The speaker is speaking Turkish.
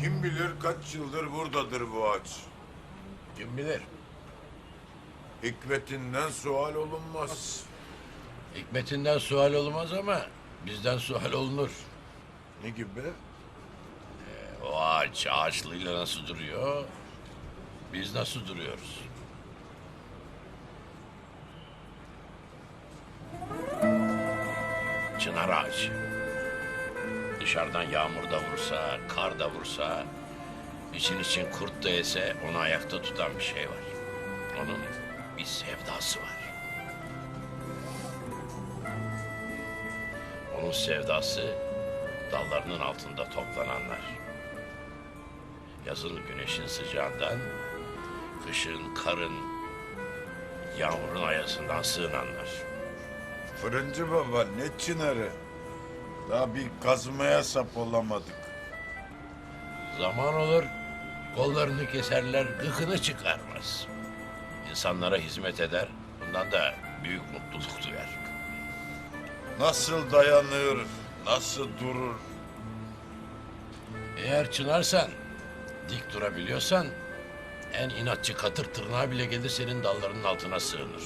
Kim bilir kaç yıldır buradadır bu ağaç. Kim bilir? Hikmetinden sual olunmaz. Hikmetinden sual olmaz ama bizden sual olunur. Ne gibi? O ağaç ağaçlığıyla nasıl duruyor? Biz nasıl duruyoruz? Çınar ağacı. Dışarıdan yağmur da vursa, kar da vursa, için için kurt da yese onu ayakta tutan bir şey var. Onun bir sevdası var. Onun sevdası dallarının altında toplananlar. Yazın güneşin sıcağından, kışın karın, yağmurun ayasından sığınanlar. Fırıncı baba ne çınarı? Daha bir kazmaya sap olamadık. Zaman olur, kollarını keserler, gıkını çıkarmaz. İnsanlara hizmet eder, bundan da büyük mutluluk duyar. Nasıl dayanır, nasıl durur? Eğer çınarsan, dik durabiliyorsan, en inatçı katır tırnağı bile gelir senin dallarının altına sığınır.